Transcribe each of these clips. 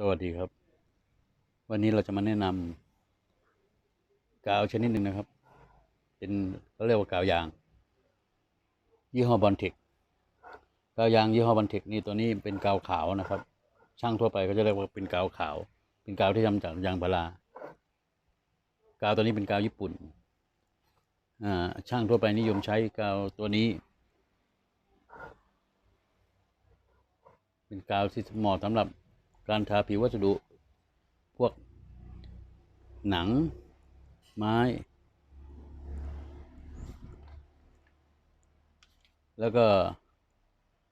สวัสดีครับ วันนี้เราจะมาแนะนำกาวชนิดหนึ่งนะครับ เป็นเขาเรียกว่ากาวยาง ยี่ห้อบอลเทคกาวยางยี่ห้อบอลเทคนี่ตัวนี้เป็นกาวขาวนะครับ ช่างทั่วไปเขาจะเรียกว่าเป็นกาวขาว เป็นกาวที่ทำจากยางพารากาวตัวนี้เป็นกาวญี่ปุ่นช่างทั่วไปนิยมใช้กาวตัวนี้ เป็นกาวที่เหมาะสำหรับ การทาผิววัสดุ พวกหนัง ไม้ แล้วก็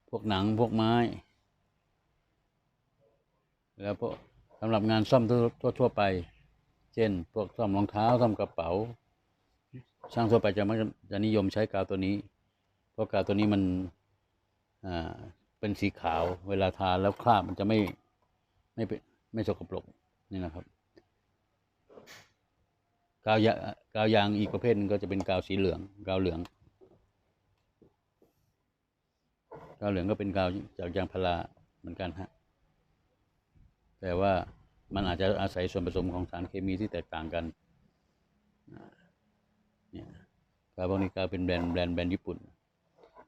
พวกหนังพวกไม้ แล้วพวกสำหรับงานซ่อมทั่วทั่วๆไป เช่น พวกซ่อมรองเท้าซ่อมกระเป๋า ช่างทั่วไปจะมักจะนิยมใช้กาวตัวนี้ เพราะกาวตัวนี้มันอ่าเป็นสีขาว เวลาทาแล้วคราบมันจะไม่ ไม่เป็นไม่สกปรกนี่นะครับกาวยากาวยางอีกประเภทนึงก็จะเป็นกาวสีเหลือง กาวเหลือง กาวเหลืองก็เป็นกาวจากยางพาราเหมือนกันฮะแต่ว่ามันอาจจะอาศัยส่วนผสมของสารเคมีที่แตกต่างกันเนี่ยกาวพวกนี้กาวเป็นแบรนด์แบรนด์แบรนด์ญี่ปุ่น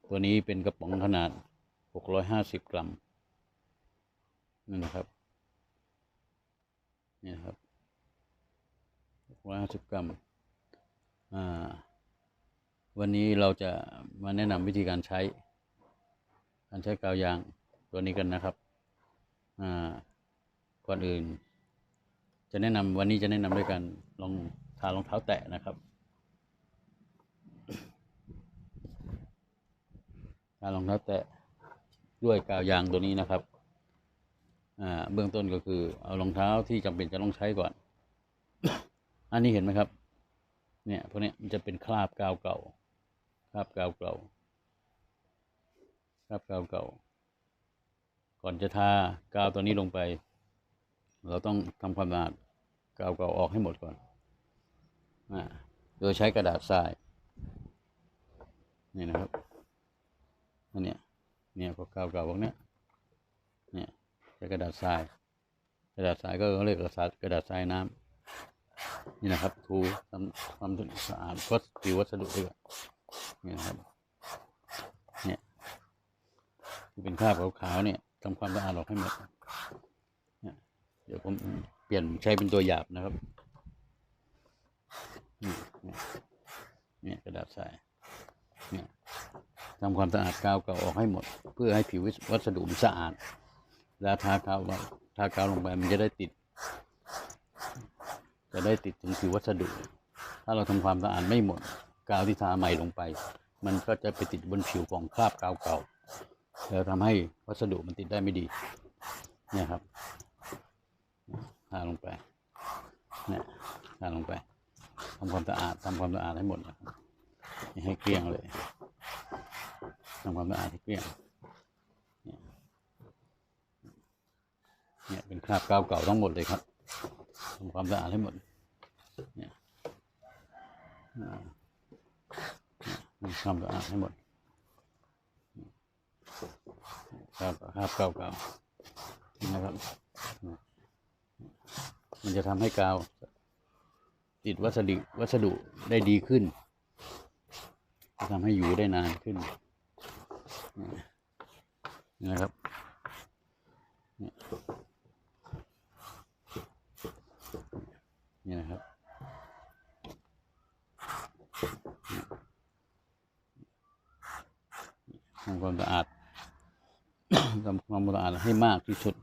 ตัวนี้เป็นกระป๋องขนาด 650 กรัมนั่นนะครับ นี่ครับ650กรัมอ่าวันนี้เราจะมาแนะนำวิธีการใช้ การใช้กาวยางตัวนี้กันนะครับอ่าก่อนอื่น จะแนะนำวันนี้จะแนะนำด้วยกันลองทารองเท้าแตะนะครับทารองเท้าแตะด้วยกาวยางตัวนี้นะครับ เบื้องต้นก็คือเอารองเท้าที่จำเป็นจะต้องใช้ก่อน อันนี้เห็นไหมครับ เนี่ยพวกนี้มันจะเป็นคราบกาวเก่า คราบกาวเก่า คราบกาวเก่า ก่อนจะทากาวตัวนี้ลงไป เราต้องทำความสะอาดกาวเก่าออกให้หมดก่อนอโดยใช้กระดาษทราย นี่นะครับ อันเนี้ยเนี่ยพวกกาวเก่าพวกเนี้ย ใช้กระดาษทราย กระดาษทรายก็เรียกกระดาษกระดาษทรายน้ำนี่นะครับถูทำความสะอาดวัสผิววัสดุด้วยนนี่นะครับเนี่ยที่เป็นคราบขาวๆเนี่ยทำความสะอาดออกให้หมดเนี่ยเดี๋ยวผมเปลี่ยนใช้เป็นตัวหยาบนะครับนี่เนี่ยเนี่ยกระดาษทรายเนี่ยทำความสะอาดกาวเก่าออกให้หมด เพื่อให้ผิววัสดุมันสะอาด แล้วทากาวไว้ทากาวลงไปมันจะได้ติด จะได้ติดถึงผิววัสดุ ถ้าเราทำความสะอาดไม่หมดกาวที่ทาใหม่ลงไป มันก็จะไปติดบนผิวของคราบกาวเก่าแล้วทำให้วัสดุมันติดได้ไม่ดีเนี่ยครับทาลงไปเนี่ยทาลงไปทำความสะอาดทำความสะอาดให้หมดนะให้เกลี้ยงเลยทำความสะอาดให้เกลี้ยง เนี่ยเป็นคราบกาวเก่าทั้งหมดเลยครับทำความสะอาดให้หมด เนี่ยทำความสะอาดให้หมดคราบคราบเก่าเก่าๆนะครับ มันจะทำให้กาวติดวัสดุวัสดุได้ดีขึ้นจะทำให้อยู่ได้นานขึ้นนี่ยนี่นะครับ นี่นะครับ ทำความสะอาดทำความสะอาดให้มากที่สุด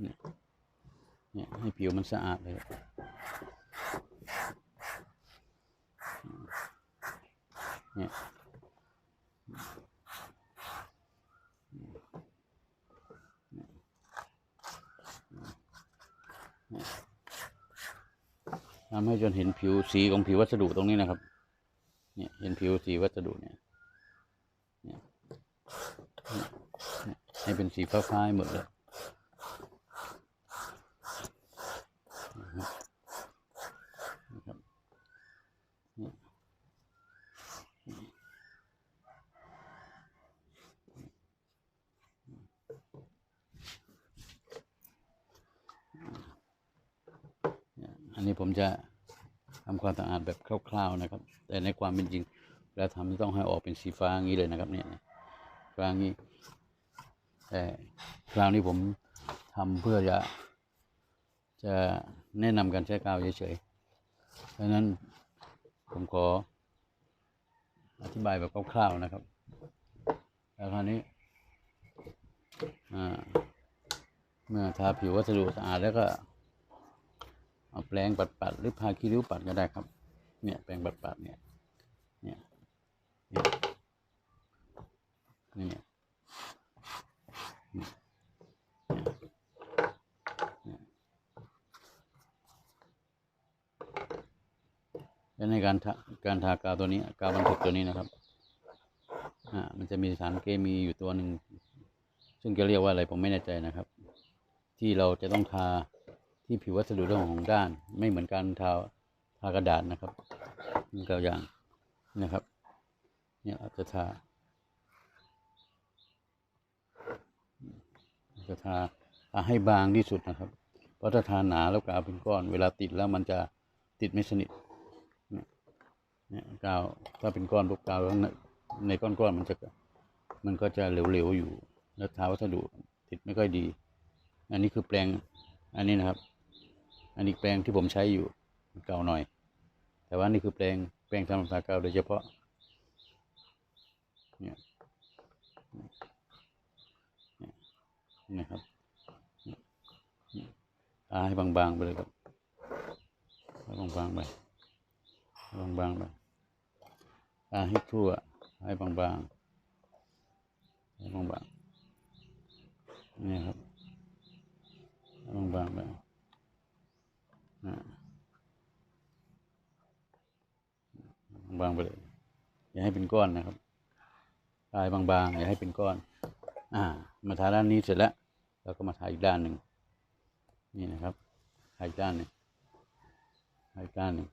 เนี่ยให้ผิวมันสะอาดเลยเนี่ยทำให้จนเห็นผิวสีของผิววัสดุตรงนี้นะครับ เนี่ยเห็นผิวสีวัสดุเนี่ย ให้เป็นสีฟ้าๆหมดเลยอันนี้ผมจะทำความสะอาดแบบคร่าวๆนะครับ แต่ในความเป็นจริงเราทำต้องให้ออกเป็นสีฟ้างี้เลยนะครับเนี่ยฟ้าางี้ แต่คราวนี้ผมทำเพื่อจะ จะแนะนำการใช้กาวเฉยๆดังนั้นผมขออธิบายแบบคร่าวๆนะครับ แล้วคราวนี้เมื่อทาผิววัสดุสะอาดแล้วก็เอาแปรงปัดๆหรือพาคีริ้วปัดก็ได้ครับ เนี่ยแปรงปัดๆเนี่ย เนี่ย เนี่ยนี่เนี่ยเนี่ยเนี่ย และในการทาการทากาวตัวนี้กาวบันทึกตัวนี้นะครับอ่ามันจะมีสารเคมีอยู่ตัวหนึ่งซึ่งจะเรียกว่าอะไรผมไม่แน่ใจนะครับ ที่เราจะต้องทาที่ผิววัสดุเรื่องของด้าน ไม่เหมือนการทาทากระดาษนะครับนี่ตัวอย่างนะครับ เนี่ยอาจจะทา จะทาทาให้บางที่สุดนะครับ เพราะถ้าทาหนาแล้วกาวเป็นก้อน เวลาติดแล้วมันจะติดไม่สนิทเนี่ยเนี่ยกาวถ้าเป็นก้อนพวกกาวข้างในในก้อนๆมันจะมันก็จะเหลวๆอยู่ แล้วทาวัสดุติดไม่ค่อยดี อันนี้คือแปลงอันนี้นะครับ อันนี้แปลงที่ผมใช้อยู่มันเก่าหน่อย แต่ว่านี่คือแปลงแปลงทำทากาวโดยเฉพาะเนี่ย นะครับเนี่ยเนี่ยทาให้บางๆไปเลยครับให้บางๆไปบางๆไปทาให้ทั่วให้บางๆให้บางๆนี่ครับบางๆไปอ่าบางๆไปเลยอย่าให้เป็นก้อนนะครับทายบางๆอย่าให้เป็นก้อน อ่า มาทาด้านนี้เสร็จแล้ว เราก็มาทาอีกด้านหนึ่งนี่นะครับทาอีกด้านหนึ่งทาอีกด้านหนึ่ง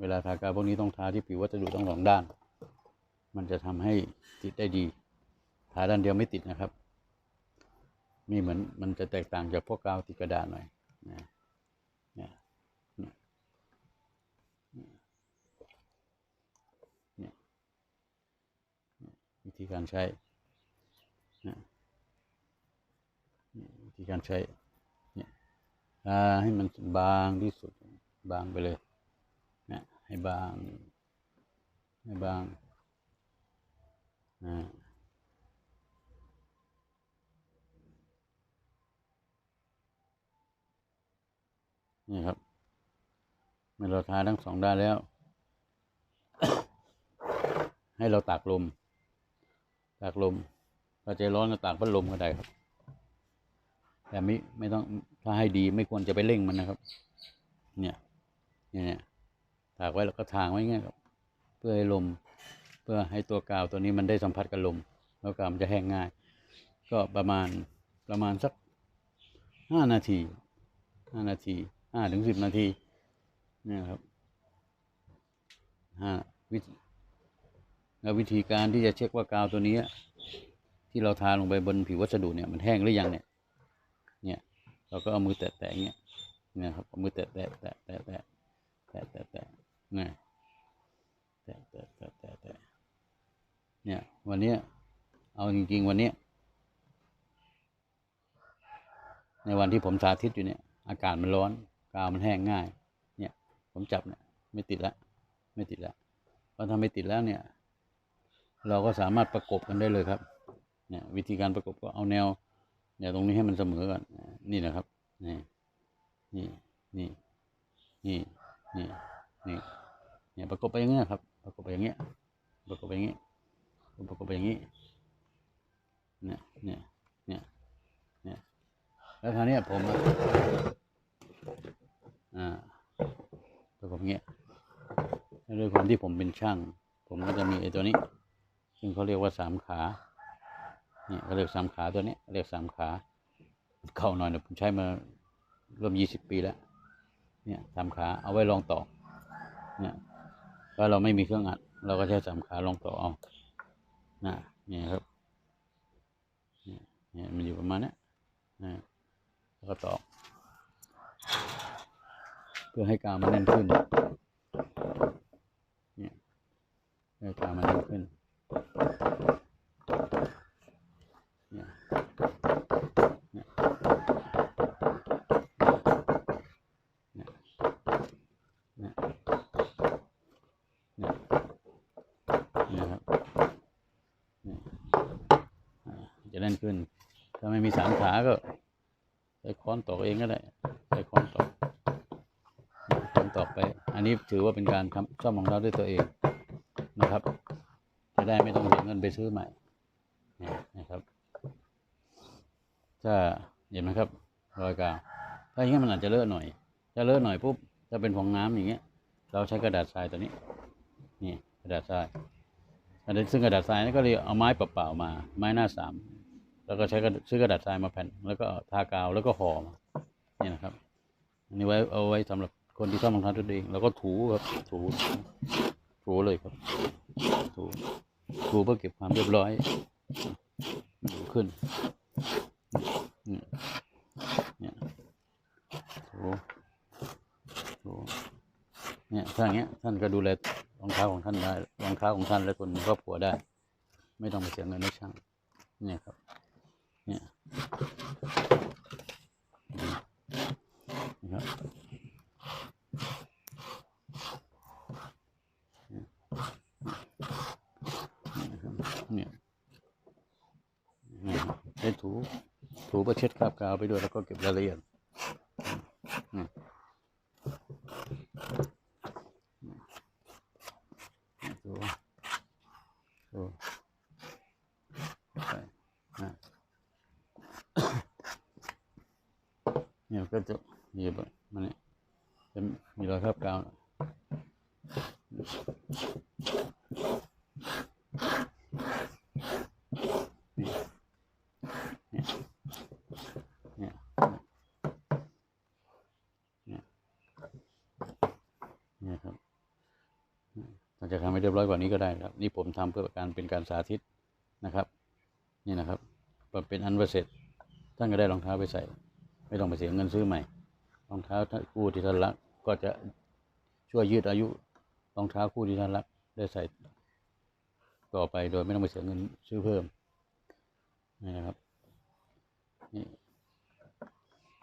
เวลาทากาพวกนี้ต้องทาที่ผิววัสดุทั้งสองด้าน มันจะทำให้ติดได้ดี ทาด้านเดียวไม่ติดนะครับ นี่เหมือนมันจะแตกต่างจากพวกกาวติดกระดาษหน่อยนะเนี่ยเนี่ยเนี่ยวิธีการใช้นะนี่วิ ธีการใช้เนี่ยให้มันบางที่สุดบางไปเลยนะให้บาง ให้บางอ่านี่ครับเมื่อเราทาทั้งสองด้านแล้ว ให้เราตากลม ตากลมถ้าใจร้อนก็ตากพัดลมก็ได้ครับ แต่ไม่ไม่ต้องถ้าให้ดีไม่ควรจะไปเร่งมันนะครับเนี่ยเนี่ยเนี่ยตากไว้แล้วก็ทางไว้เงี้ยครับ เพื่อให้ลม เพื่อให้ตัวกาวตัวนี้มันได้สัมผัสกับลม แล้วกาวมันจะแห้งง่าย ก็ประมาณประมาณสักห้านาทีห้านาทีห้าถึงสิบนาทีเนี่ยครับห้าวิธีแล้ววิธีการที่จะเช็คว่ากาวตัวนี้ ที่เราทาลงไปบนผิววัสดุเนี่ยมันแห้งหรือยังเนี่ย เราก็เอามือแตะๆอย่างเงี้ยนี่ยครับเอามือแตะแตะแตะแตะแตะแตะแตะแตะเนี่ยแตะแตะแตะแตะแตะเนี่ยวันเนี้ยเอาจริงๆวันเนี้ยในวันที่ผมสาธิตอยู่เนี่ย อากาศมันร้อนกาวมันแห้งง่าย เนี่ย ผมจับเนี่ยไม่ติดละไม่ติดละพราะถ้าไม่ติดแล้วเนี่ย เราก็สามารถประกบกันได้เลยครับ เนี่ย วิธีการประกบก็เอาแนวเนี่ยตรงนี้ให้มันเสมอกัน นี่นะครับ นี่นี่นี่นี่นี่นี่เนี่ยประกบไปอย่างเงี้ยครับ ประกบไปอย่างเงี้ย ประกบไปอย่างเงี้ยประกบไปอย่างงี้เนี่ยเนี่ยเนี่ยเนี่ยแล้วคราวนี้ผมอ่าประกบอย่างเงี้ยด้วยความที่ผมเป็นช่าง ผมก็จะมีไอ้ตัวนี้ ซึ่งเขาเรียกว่าสามขาเนี่ยเขาเรียกสามขาตัวนี้เรียกสามขา เข่าหน่อยเนี่ยผมใช้มารวมยี่สิบปีแล้ว เนี่ยสามขาเอาไว้ลองต่อ เนี่ยถ้าเราไม่มีเครื่องอัด เราก็ใช้สามขาลองต่อเอานะเนี่ยครับเนี่ยมันอยู่ประมาณนี้นะแล้วก็ต่อพื่อให้กาวมันแน่นขึ้น เนี่ยให้กาวมันแน่นขึ้น เนี่ยเนี่ยเนี่ยเนี่ยเนี่ยเนี่ยครับเนี่ยอ่าจะแน่นขึ้น ถ้าไม่มีสามขาก็ใช้ค้อนตอกเองก็ได้ใช้ค้อนตอกค้ อกไป อันนี้ถือว่าเป็นการทำซ่อมรองเท้าด้วยตัวเองนะครับ จะได้ไม่ต้องเสียเงินไปซื้อใหม่เนี่ยนะครับถ้าเห็นไหมครับรอยกาวถ้าอย่างนี้มันอาจจะเลอะหน่อยถ้าเลอะหน่อยปุ๊บถ้าเป็นฟองน้ำอย่างเงี้ย เราใช้กระดาษทรายตัวนี้ นี่กระดาษทรายอันนี้ซึ่งกระดาษทรายนี่ก็เลยเอาไม้เปล่าๆมา ไม้หน้าสามแล้วก็ใช้กระซื้อกระดาษทรายมาแผ่น แล้วก็ทากาวแล้วก็ห่อมานี่นะครับ อันนี้ไว้เอาไว้สำหรับ คนที่ซ่อมรองเท้าตัวเอง แล้วก็ถูครับ ถูถูเลยครับ ถูถูเพื่อเก็บความเรียบร้อยถูขึ้นเนี่ยเนี่ยถูถูเนี่ยถ้าอย่างเงี้ยท่านก็ดูแลรองเท้าของท่านได้รองเท้าของท่านและคนในครอบครัวได้ ไม่ต้องไปเสียเงินให้ช่างเนี่ยครับ เนี่ยนะครับเนี่ยเนี่ยนะครับใช้ถู ถูเพื่อเช็ดคราบกาวไปด้วยแล้วก็เก็บรายละเอียดถูถูไปเนี่ยก็จะมีแบมันเนี่ยจะมีรอยคราบกาวนี่เนี่ยเนี่ยเนี่ยเนี่ยครับ เราจะทำให้เรียบร้อยกว่านี้ก็ได้ครับ นี่ผมทำเพื่อการเป็นการสาธิตนะครับ นี่นะครับเป็นอันเสร็จท่านก็ได้รองเท้าไปใส่ ไม่ต้องไปเสียเงินซื้อใหม่ รองเท้าถ้าคู่ที่ท่านรักก็จะช่วยยืดอายุรองเท้าคู่ที่ท่านรักได้ใส่ต่อไปโดยไม่ต้องไปเสียเงินซื้อเพิ่มนี่นะครับนี่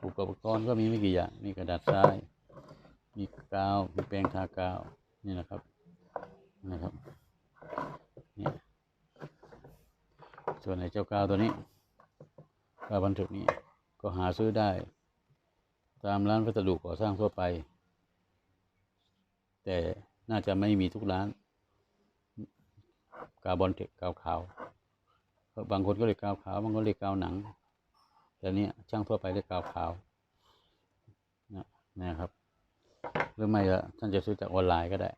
อุปกรณ์ก็มีไม่กี่อย่าง มีกระดาษทราย มีกาว มีแปรงทากาว นี่นะครับ นะครับนี่ส่วนไอ้เจ้ากาวตัวนี้กาวบรรทุนี้ก็หาซื้อได้ ตามร้านวัสดุก่อสร้างทั่วไป แต่น่าจะไม่มีทุกร้าน กาวบอลเทคกาวขาวบางคนก็เรียกกาวขาวบางคนเรียกกาวหนัง แต่เนี้ยช่างทั่วไปเรียกกาวขาวนะนะครับหรือไม่ก็ท่านจะซื้อจากออนไลน์ก็ได้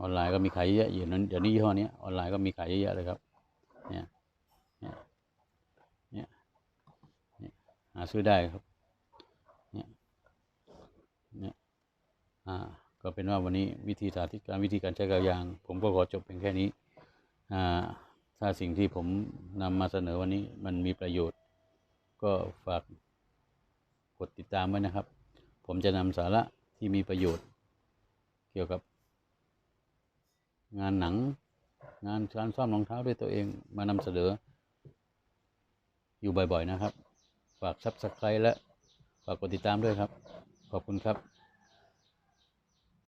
ออนไลน์ก็มีขายเยอะอยู่นั้นเดี๋ยวนี้ยี่ห้อนี้ออนไลน์ก็มีขายเยอะๆเลยครับเนี่ยเนี่ยเนี่ยเนี่ยหาซื้อได้ครับ เนี่ยเนี่ยอ่าก็เป็นว่าวันนี้วิธีสาธิตการวิธีการใช้กาวยาง ผมก็ขอจบเพียงแค่นี้อ่าถ้าสิ่งที่ผมนำมาเสนอวันนี้มันมีประโยชน์ ก็ฝากกดติดตามไว้นะครับ ผมจะนำสาระที่มีประโยชน์ เกี่ยวกับ งานหนัง งานการซ่อมรองเท้าด้วยตัวเองมานำเสนออยู่บ่อยๆนะครับ ฝากซับสไครต์และฝากกดติดตามด้วยครับ ขอบคุณครับ